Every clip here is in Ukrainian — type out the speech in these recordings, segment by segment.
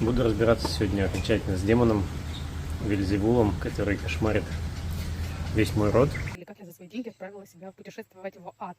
Буду разбираться сегодня окончательно с демоном Вельзевулом, который кошмарит весь мой род. Или как я за свои деньги отправила себя путешествовать в ад.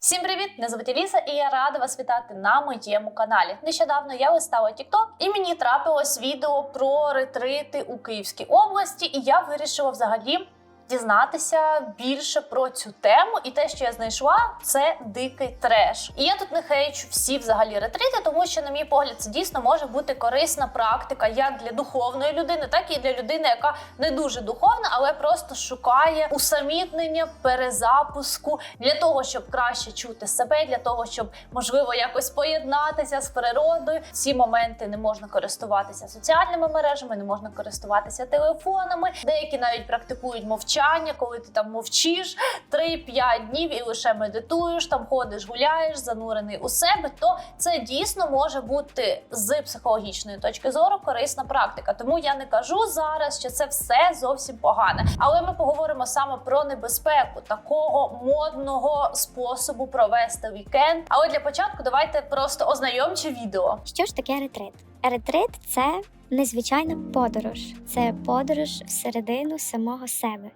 Всім привіт! Мене звати Ліса, і я рада вас вітати на моєму каналі. Нещодавно я листала TikTok, і мені трапилось відео про ретрити у Київській області, і я вирішила взагалі. Дізнатися більше про цю тему, і те, що я знайшла, це дикий треш. І я тут не хейчу всі взагалі ретрити, тому що, на мій погляд, це дійсно може бути корисна практика як для духовної людини, так і для людини, яка не дуже духовна, але просто шукає усамітнення, перезапуску для того, щоб краще чути себе, для того, щоб можливо якось поєднатися з природою. Ці моменти не можна користуватися соціальними мережами, не можна користуватися телефонами. Деякі навіть практикують мовчання, коли ти там мовчиш 3-5 днів і лише медитуєш, там ходиш, гуляєш, занурений у себе. То це дійсно може бути з психологічної точки зору корисна практика. Тому я не кажу зараз, що це все зовсім погане. Але ми поговоримо саме про небезпеку такого модного способу провести вікенд. Але для початку давайте просто ознайомче відео. Що ж таке ретрит? Ретрит це незвичайна подорож, це подорож всередину самого себе.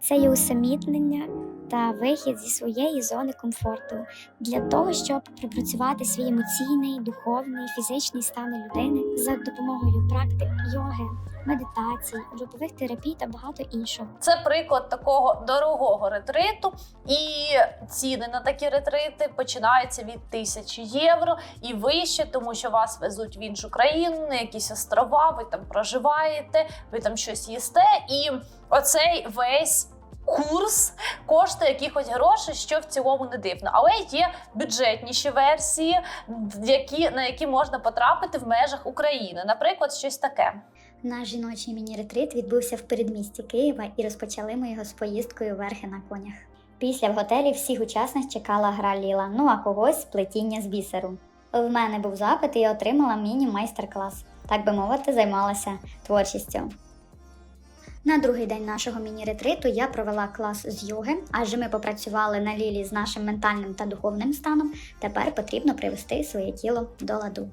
Це є усамітнення та вихід зі своєї зони комфорту для того, щоб пропрацювати свій емоційний, духовний, фізичний стан людини за допомогою практик йоги, медитацій, групових терапій та багато іншого. Це приклад такого дорогого ретриту, і ціни на такі ретрити починаються від тисячі євро і вище, тому що вас везуть в іншу країну, на якісь острова, ви там проживаєте, ви там щось їсте, і оцей весь. Курс коштує якихось грошей, що в цілому не дивно, але є бюджетніші версії, які на які можна потрапити в межах України. Наприклад, щось таке. Наш жіночий міні-ретрит відбувся в передмісті Києва і розпочали ми його з поїздкою верхи на конях. Після в готелі всіх учасниць чекала гра Ліла, ну а когось плетіння з бісеру. В мене був запит і я отримала міні-майстер-клас. Так би мовити, займалася творчістю. На другий день нашого міні-ретриту я провела клас з йоги, адже ми попрацювали на лілі з нашим ментальним та духовним станом. Тепер потрібно привести своє тіло до ладу.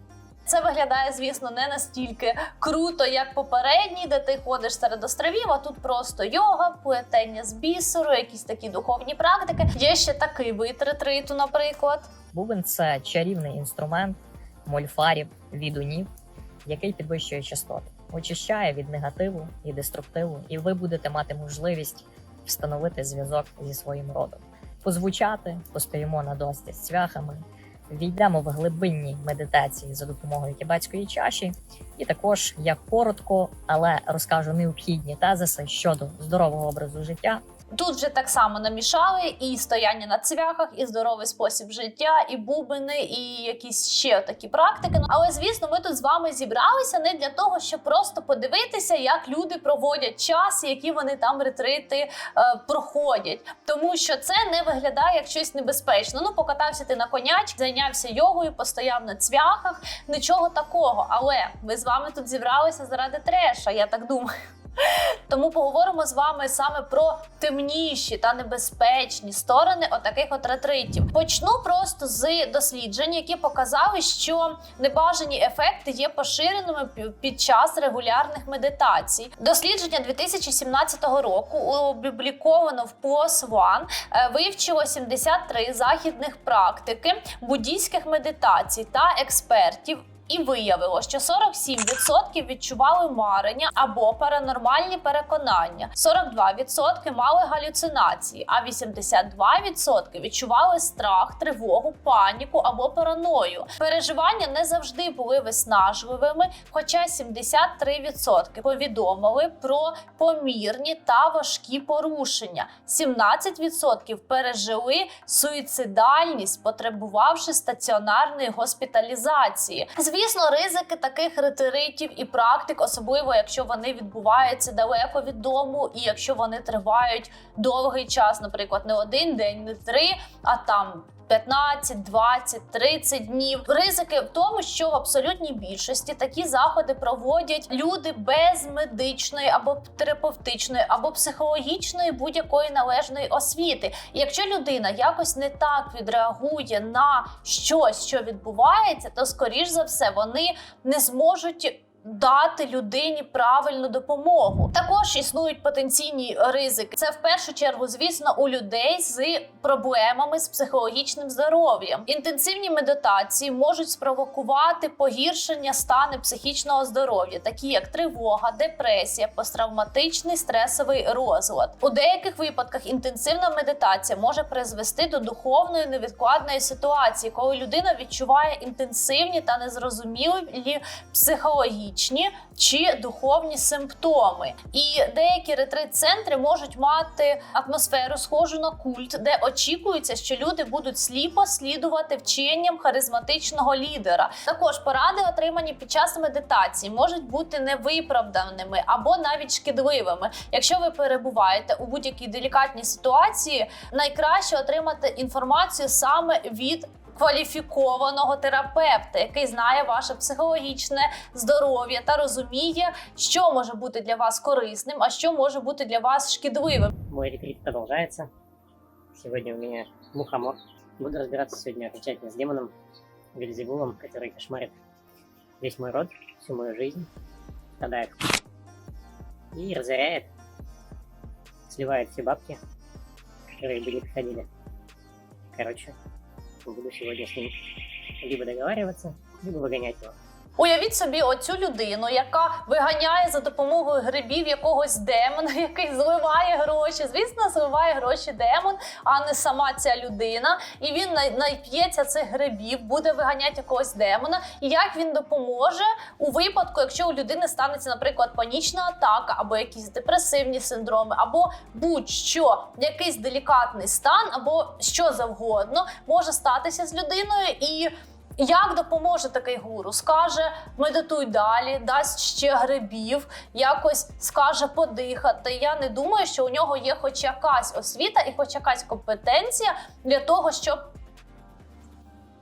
Це виглядає, звісно, не настільки круто, як попередній, де ти ходиш серед островів, а тут просто йога, плетення з бісеру, якісь такі духовні практики. Є ще такий вид ретриту, наприклад. Бубен це чарівний інструмент мольфарів, відунів, який підвищує частоти, очищає від негативу і деструктиву, і ви будете мати можливість встановити зв'язок зі своїм родом, позвучати, постоїмо на дості з цвяхами, війдемо в глибинні медитації за допомогою кібацької чаші, і також я коротко, але розкажу необхідні тезиси щодо здорового образу життя Тут вже так само намішали і стояння на цвяхах, і здоровий спосіб життя, і бубини, і якісь ще такі практики. Але звісно, ми тут з вами зібралися не для того, щоб просто подивитися, як люди проводять час, які вони там ретрити е, проходять. Тому що це не виглядає як щось небезпечно. Ну, покатався ти на конячці, зайнявся йогою, постояв на цвяхах, нічого такого. Але ми з вами тут зібралися заради треша, я так думаю. Тому поговоримо з вами саме про темніші та небезпечні сторони отаких от ретритів. Почну просто з досліджень, які показали, що небажані ефекти є поширеними під час регулярних медитацій. Дослідження 2017 року опубліковано в PLOS ONE е, вивчило 73 західних практики буддійських медитацій та експертів. І виявило, що 47% відчували марення або паранормальні переконання, 42% мали галюцинації, а 82% відчували страх, тривогу, паніку або параною. Переживання не завжди були виснажливими, хоча 73% повідомили про помірні та важкі порушення. 17% пережили суїцидальність, потребувавши стаціонарної госпіталізації. Звісно, ризики таких ретиритів і практик, особливо якщо вони відбуваються далеко від дому, і якщо вони тривають довгий час, наприклад, не один день, не три, а там 15, 20, 30 днів. Ризики в тому, що в абсолютній більшості такі заходи проводять люди без медичної або терапевтичної, або психологічної будь-якої належної освіти. І якщо людина якось не так відреагує на щось, що відбувається, то скоріш за все вони не зможуть. Дати людині правильну допомогу. Також існують потенційні ризики. Це в першу чергу, звісно, у людей з проблемами з психологічним здоров'ям. Інтенсивні медитації можуть спровокувати погіршення стану психічного здоров'я, такі як тривога, депресія, посттравматичний стресовий розлад. У деяких випадках інтенсивна медитація може призвести до духовної невідкладної ситуації, коли людина відчуває інтенсивні та незрозумілі психологічні чи духовні симптоми. І деякі ретрит-центри можуть мати атмосферу схожу на культ, де очікується, що люди будуть сліпо слідувати вченням харизматичного лідера. Також поради, отримані під час медитації, можуть бути невиправданими або навіть шкідливими. Якщо ви перебуваєте у будь-якій делікатній ситуації, найкраще отримати інформацію саме від кваліфікованого терапевта, який знає ваше психологічне здоров'я та розуміє, що може бути для вас корисним, а що може бути для вас шкідливим. Мой ретрит продолжается. Сегодня у меня мухомор. Буду разбираться сегодня окончательно с демоном Вельзевулом, который кошмарит весь мой род, всю мою жизнь, страдает и разоряет, сливает все бабки, которые бы не приходили. Короче, буду сегодня с ним либо договариваться, либо выгонять его. Уявіть собі оцю людину, яка виганяє за допомогою грибів якогось демона, який зливає гроші. Звісно, зливає гроші демон, а не сама ця людина. І він найп'ється цих грибів, буде виганяти якогось демона. І як він допоможе у випадку, якщо у людини станеться, наприклад, панічна атака, або якісь депресивні синдроми, або будь-що, якийсь делікатний стан, або що завгодно може статися з людиною і. Як допоможе такий гуру? Скаже, медитуй далі, дасть ще грибів, якось скаже подихати. Я не думаю, що у нього є хоч якась освіта і хоч якась компетенція для того, щоб.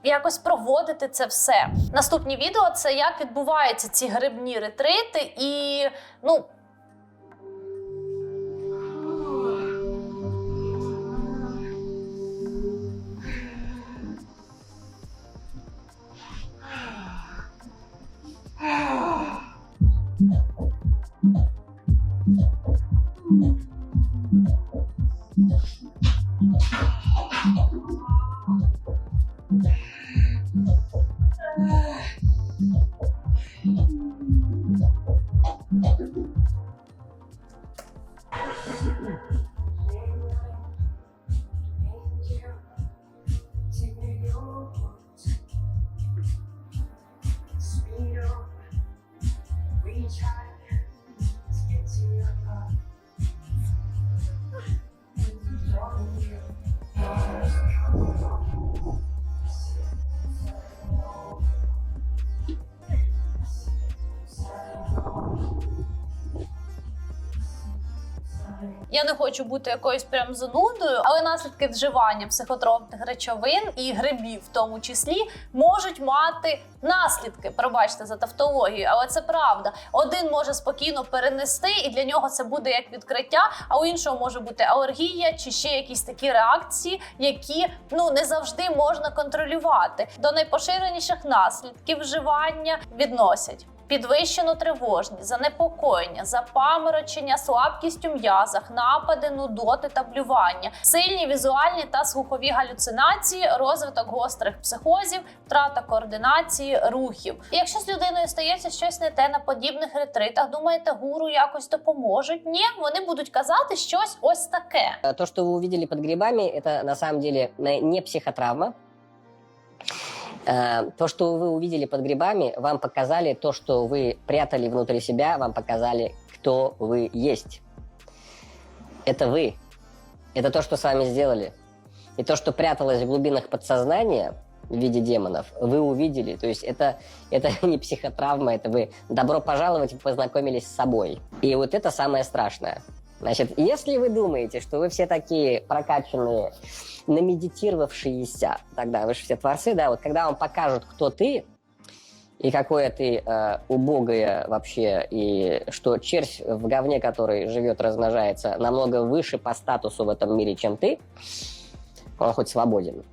Якось проводити це все. Наступні відео це як відбуваються ці грибні ретрити, і ну Я не хочу бути якоюсь прям занудою, але наслідки вживання психотропних речовин і грибів, в тому числі, можуть мати наслідки. Пробачте за тавтологію, але це правда. Один може спокійно перенести, і для нього це буде як відкриття. А у іншого може бути алергія чи ще якісь такі реакції, які ну не завжди можна контролювати. До найпоширеніших наслідків вживання відносять Підвищену тривожність, занепокоєння, запаморочення, слабкість у м'язах, напади, нудоти та блювання, сильні візуальні та слухові галюцинації, розвиток гострих психозів, втрата координації рухів. І якщо з людиною стається щось не те на подібних ретритах, думаєте, гуру якось допоможуть? Ні, вони будуть казати щось ось таке. Э, То, что вы увидели под грибами, это на самом деле э, не психотравма. Э, То, что вы увидели под грибами, вам показали то, что вы прятали внутри себя, вам показали, кто вы есть. Это вы. Это то, что с вами сделали. И то, что пряталось в глубинах подсознания в виде демонов, вы увидели. То есть это, это не психотравма, это вы добро пожаловать, познакомились с собой. И вот это самое страшное. Значит, если вы думаете, что вы все такие прокачанные, намедитировавшиеся, тогда вы же все творцы, да, вот когда вам покажут, кто ты, и какое ты э, убогое вообще, и что червь в говне, который живет, размножается, намного выше по статусу в этом мире, чем ты, он хоть свободен.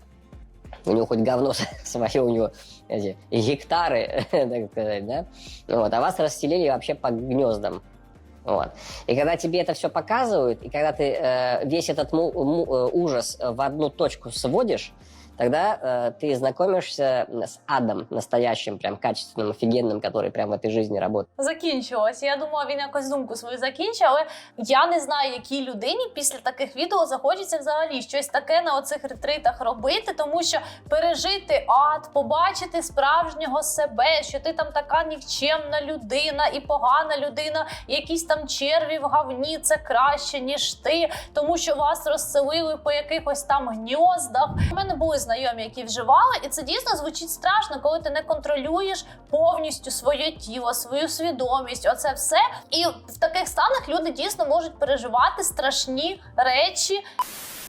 У него хоть говно свое, у него эти гектары, так сказать, да? Вот, а вас расселили вообще по гнездам. Вот. И когда тебе это все показывают, и когда ты э, весь этот му- му- э, ужас в одну точку сводишь, тогда э, ты знакомишься с адом настоящим, прям качественным, офигенным, который прям в этой жизни работает. закінчилось. Я думала, він якось думку свою закінчив, але я не знаю, якій людині після таких відео захочеться взагалі щось таке на оцих ретритах робити, тому що пережити ад, побачити справжнього себе, що ти там така нікчемна людина і погана людина, і якісь там черві в говні, це краще, ніж ти, тому що вас розселили по якихось там гньоздах. У мене були знайомі, які вживали, і це дійсно звучить страшно, коли ти не контролюєш повністю своє тіло, свою свідомість. Оце все. І в таких станах люди дійсно можуть переживати страшні речі.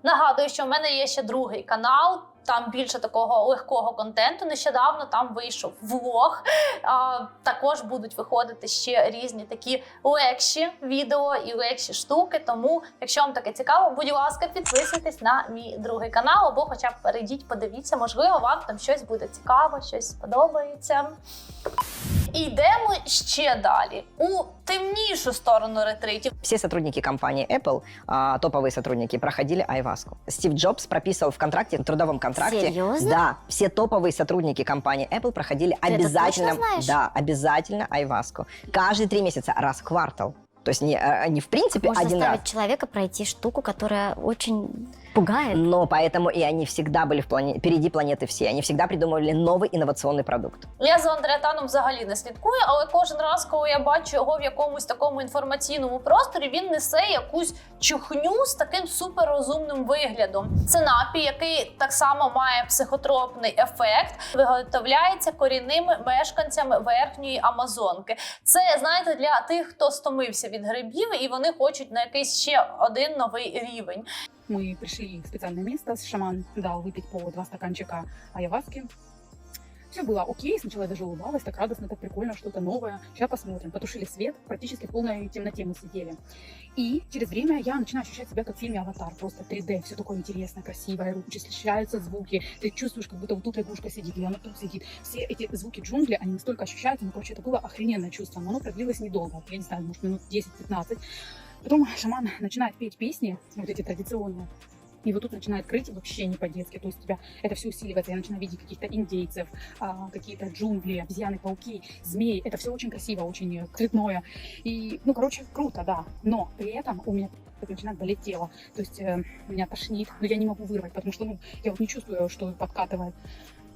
Нагадую, що в мене є ще другий канал. Там більше такого легкого контенту. Нещодавно там вийшов влог. А, також будуть виходити ще різні такі легші відео і легші штуки. Тому, якщо вам таке цікаво, будь ласка, підписуйтесь на мій другий канал, або хоча б перейдіть, подивіться, можливо, вам там щось буде цікаво, щось сподобається. І йдемо ще далі у темнішу сторону ретритів. Все сотрудники компании Apple, а, топовые сотрудники, проходили айваску. Стив Джобс прописывал в контракте, в трудовом контракте. Серьезно? Да, все топовые сотрудники компании Apple проходили это обязательно, точно знаешь? да, обязательно айваску. Каждые три месяца, раз в квартал. То есть не, э, не в принципе Можно один заставить раз. человека пройти штуку, которая очень пугает. Но поэтому и они всегда были в плане, впереди планеты все. Они всегда придумывали новый инновационный продукт. Я за Андреатаном взагалі не слідкую, але кожен раз, коли я бачу його в якомусь такому інформаційному просторі, він несе якусь чухню з таким суперрозумним виглядом. Це напій, який так само має психотропний ефект, виготовляється корінними мешканцями верхньої Амазонки. Це знаєте для тих, хто стомився від грибів, і вони хочуть на якийсь ще один новий рівень. Мы пришли в специальное место, шаман дал выпить по два стаканчика айаваски. Все было окей, сначала я даже улыбалась, так радостно, так прикольно, что-то новое. Сейчас посмотрим. Потушили свет, практически в полной темноте мы сидели. И через время я начинаю ощущать себя как в фильме «Аватар», просто 3D, все такое интересное, красивое, вычисляются звуки, ты чувствуешь, как будто вот тут лягушка сидит, или она тут сидит. Все эти звуки джунглей, они настолько ощущаются, ну, короче, это было охрененное чувство, но оно продлилось недолго, я не знаю, может, минут 10-15. Потом шаман начинает петь песни, вот эти традиционные, и вот тут начинает крыть вообще не по-детски. То есть тебя это все усиливается. Я начинаю видеть каких-то индейцев, а, какие-то джунгли, обезьяны, пауки, змеи. Это все очень красиво, очень цветное. И, ну, короче, круто, да. Но при этом у меня начинает болеть тело. То есть э, меня тошнит, но я не могу вырвать, потому что ну, я вот не чувствую, что подкатывает.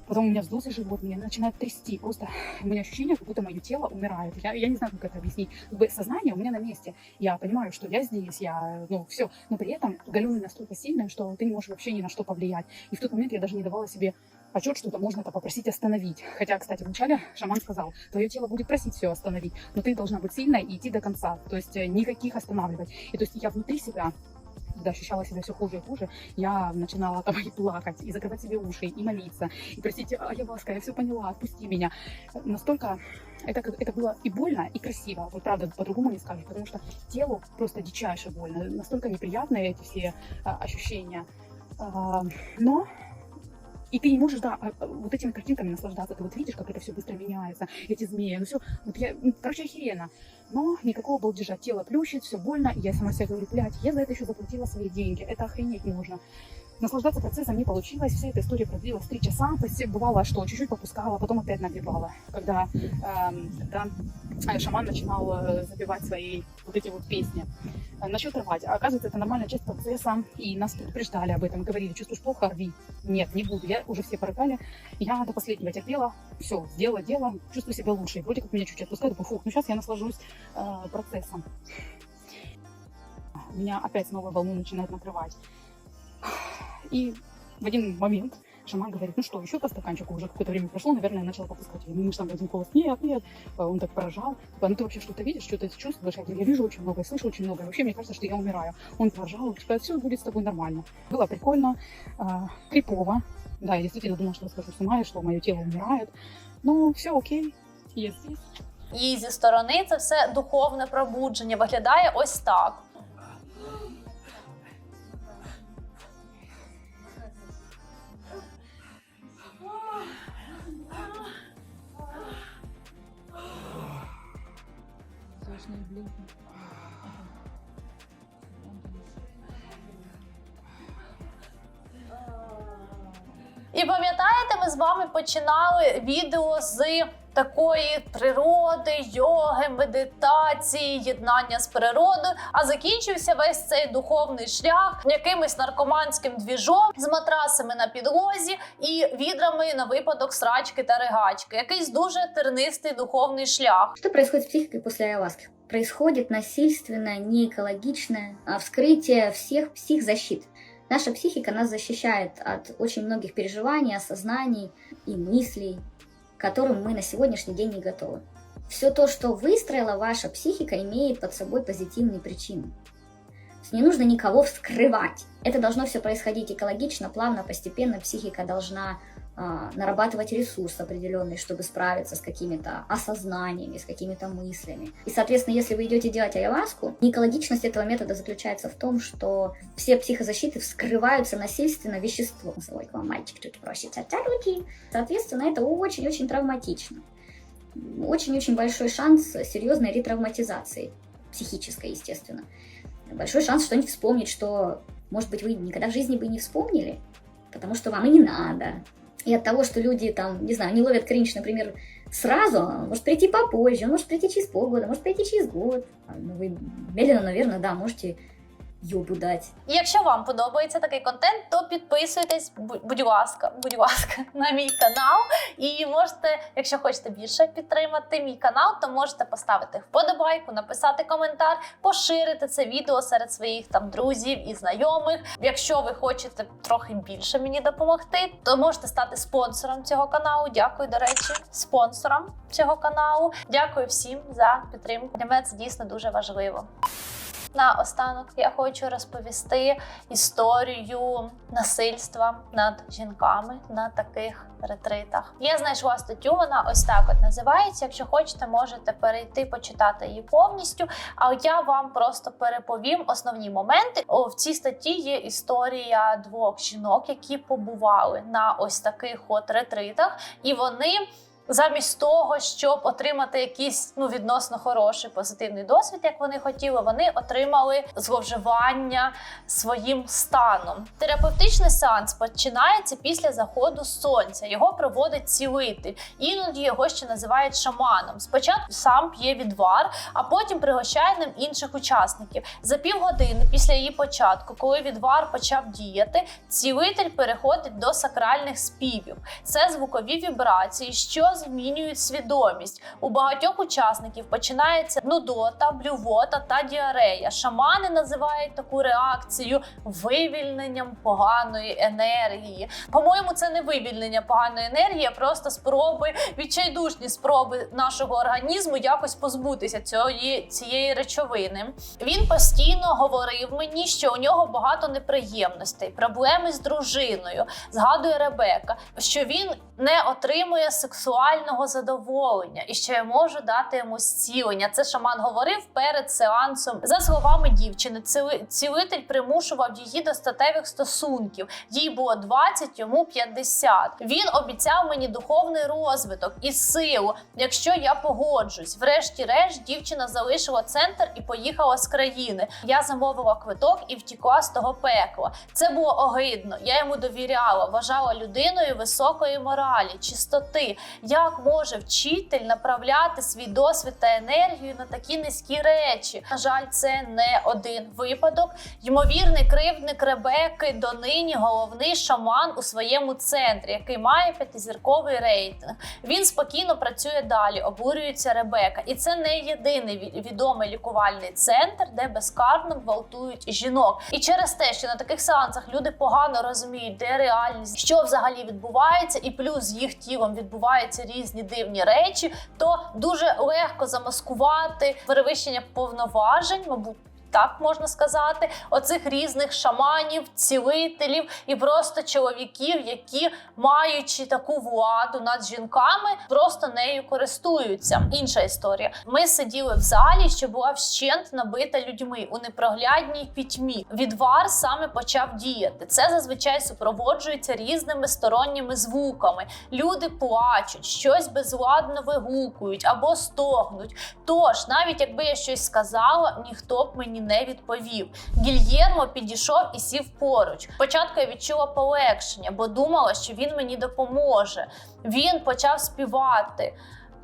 Потом у меня вздулся живот, меня начинает трясти. Просто у меня ощущение, как будто мое тело умирает. Я, я не знаю, как это объяснить. Как бы сознание у меня на месте. Я понимаю, что я здесь, я, ну, все. Но при этом галюны настолько сильные, что ты не можешь вообще ни на что повлиять. И в тот момент я даже не давала себе отчет, что это можно это попросить остановить. Хотя, кстати, вначале шаман сказал, твое тело будет просить все остановить, но ты должна быть сильной и идти до конца. То есть э, никаких останавливать. И то есть я внутри себя когда ощущала себя все хуже и хуже, я начинала там и плакать, и закрывать себе уши, и молиться, и просить, Аяваска, я все поняла, отпусти меня. Настолько это, как- это было и больно, и красиво. Вот правда, по-другому не скажешь, потому что телу просто дичайше больно. Настолько неприятные эти все а, ощущения. А, но и ты не можешь, да, а, а, вот этими картинками наслаждаться. Ты вот видишь, как это все быстро меняется, эти змеи, ну все, вот я, ну, короче, охеренно. Но никакого балдежа. Тело плющит, все больно. И я сама себе говорю, блядь, я за это еще заплатила свои деньги. Это охренеть можно. Наслаждаться процессом не получилось. Вся эта история продлилась три часа. То есть бывало, что чуть-чуть попускала, потом опять нагребала. Когда, эм, когда э, шаман начинал э, запевать свои вот эти вот песни. Э, Насчет рвать. Оказывается, это нормальная часть процесса. И нас предупреждали об этом. Говорили, чувствуешь плохо, рви. Нет, не буду. Я уже все порыкали. Я до последнего терпела. Все, сделала дело. Чувствую себя лучше. Вроде как меня чуть отпускает. Думаю, фух, ну сейчас я наслажусь э, процессом. Меня опять снова волну начинает накрывать. И в один момент Шаман говорит, ну что, еще по стаканчику, уже какое-то время прошло, наверное, я начала попускать. Я, ну, мы же там в один голос, нет, нет. А Он так поражал. Типа, ну ты вообще что-то видишь, что-то чувствуешь? Я говорю, я вижу очень много, я слышу очень много. И вообще, мне кажется, что я умираю. Он поражал, типа, все будет с тобой нормально. Было прикольно, а, крипово. Да, я действительно думала, что я схожу с ума, и что мое тело умирает. Но все окей, я здесь. І зі сторони це все духовне пробудження виглядає ось так. І пам'ятаєте, ми з вами починали відео з такої природи, йоги, медитації, єднання з природою. А закінчився весь цей духовний шлях якимось наркоманським двіжом з матрасами на підлозі і відрами на випадок срачки та ригачки. Якийсь дуже тернистий духовний шлях. Что происходит с психикой после ayahuaски? Происходит насильственное, неэкологичное а, вскрытие всех психзащит. Наша психика нас защищает от очень многих переживаний, осознаний и мыслей, к которым мы на сегодняшний день не готовы. Все то, что выстроила ваша психика, имеет под собой позитивные причины. Не нужно никого вскрывать. Это должно все происходить экологично, плавно, постепенно. Психика должна нарабатывать ресурс определенный, чтобы справиться с какими-то осознаниями, с какими-то мыслями. И, соответственно, если вы идете делать айаваску, неэкологичность этого метода заключается в том, что все психозащиты вскрываются насильственно веществом. Ой, к вам мальчик чуть просит «Тя-тя, руки. Соответственно, это очень-очень травматично. Очень-очень большой шанс серьезной ретравматизации, психической, естественно. Большой шанс что-нибудь вспомнить, что, может быть, вы никогда в жизни бы не вспомнили, потому что вам и не надо. И от того, что люди там, не знаю, не ловят кринж, например, сразу, может прийти попозже, он может прийти через полгода, может прийти через год. Ну, вы медленно, наверное, да, можете ёбу дать. Якщо вам подобається такий контент, то підписуйтесь, будь ласка, будь ласка, на мій канал. І можете, якщо хочете більше підтримати мій канал, то можете поставити вподобайку, написати коментар, поширити це відео серед своїх там друзів і знайомих. Якщо ви хочете трохи більше мені допомогти, то можете стати спонсором цього каналу. Дякую, до речі, спонсорам цього каналу. Дякую всім за підтримку. Для мене це дійсно дуже важливо. Наостанок я хочу розповісти історію насильства над жінками на таких ретритах. Я знайшла статтю, вона ось так от називається. Якщо хочете, можете перейти почитати її повністю. А я вам просто переповім основні моменти. В цій статті є історія двох жінок, які побували на ось таких от ретритах, і вони. Замість того, щоб отримати якийсь ну відносно хороший позитивний досвід, як вони хотіли, вони отримали зловживання своїм станом. Терапевтичний сеанс починається після заходу сонця. Його проводить цілитель. Іноді його ще називають шаманом. Спочатку сам п'є відвар, а потім пригощає ним інших учасників. За півгодини після її початку, коли відвар почав діяти, цілитель переходить до сакральних співів. Це звукові вібрації, що змінюють свідомість. У багатьох учасників починається нудота, блювота та діарея. Шамани називають таку реакцію вивільненням поганої енергії. По-моєму, це не вивільнення поганої енергії, а просто спроби, відчайдушні спроби нашого організму якось позбутися цієї, цієї речовини. Він постійно говорив мені, що у нього багато неприємностей, проблеми з дружиною. Згадує Ребека, що він не отримує сексуального задоволення і що я можу дати йому зцілення. Це шаман говорив перед сеансом. За словами дівчини, цілитель примушував її до статевих стосунків. Їй було 20, йому 50. Він обіцяв мені духовний розвиток і силу, якщо я погоджусь. Врешті-решт, дівчина залишила центр і поїхала з країни. Я замовила квиток і втікла з того пекла. Це було огидно. Я йому довіряла, вважала людиною високої моралі, чистоти. Я Як може вчитель направляти свій досвід та енергію на такі низькі речі? На жаль, це не один випадок. Ймовірний кривдник Ребекки донині головний шаман у своєму центрі, який має п'ятизірковий рейтинг. Він спокійно працює далі, обурюється Ребека. І це не єдиний відомий лікувальний центр, де безкарно гвалтують жінок. І через те, що на таких сеансах люди погано розуміють, де реальність, що взагалі відбувається, і плюс їх тілом відбуваються різні дивні речі, то дуже легко замаскувати перевищення повноважень, мабуть. Так можна сказати, оцих різних шаманів, цілителів і просто чоловіків, які, маючи таку владу над жінками, просто нею користуються. Інша історія. Ми сиділи в залі, що була вщент набита людьми у непроглядній пітьмі. Відвар саме почав діяти. Це зазвичай супроводжується різними сторонніми звуками. Люди плачуть, щось безладно вигукують або стогнуть. Тож, навіть якби я щось сказала, ніхто б мені не відповів. Гільєрмо підійшов і сів поруч. Спочатку я відчула полегшення, бо думала, що він мені допоможе. Він почав співати.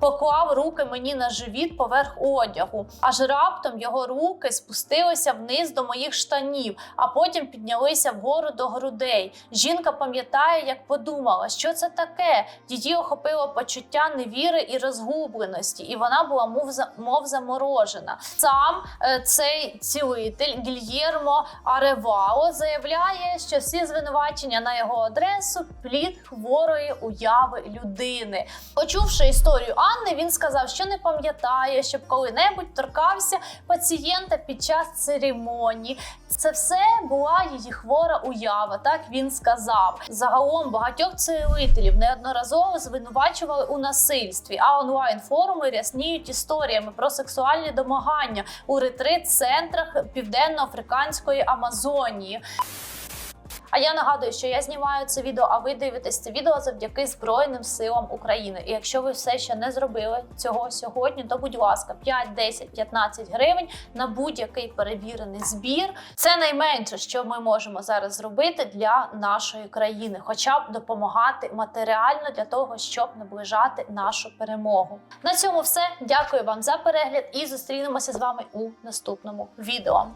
Поклав руки мені на живіт поверх одягу, аж раптом його руки спустилися вниз до моїх штанів, а потім піднялися вгору до грудей. Жінка пам'ятає, як подумала, що це таке. Її охопило почуття невіри і розгубленості, і вона була мов, мов заморожена. Сам е, цей цілитель Гільєрмо Аревало заявляє, що всі звинувачення на його адресу плід хворої уяви людини. Почувши історію Анни, він сказав, що не пам'ятає, щоб коли-небудь торкався пацієнта під час церемонії. Це все була її хвора уява, так він сказав. Загалом багатьох цілителів неодноразово звинувачували у насильстві, а онлайн-форуми рясніють історіями про сексуальні домагання у ретрит-центрах південно-африканської Амазонії. А я нагадую, що я знімаю це відео, а ви дивитесь це відео завдяки Збройним силам України. І якщо ви все ще не зробили цього сьогодні, то будь ласка, 5, 10, 15 гривень на будь-який перевірений збір. Це найменше, що ми можемо зараз зробити для нашої країни, хоча б допомагати матеріально для того, щоб наближати нашу перемогу. На цьому все. Дякую вам за перегляд і зустрінемося з вами у наступному відео.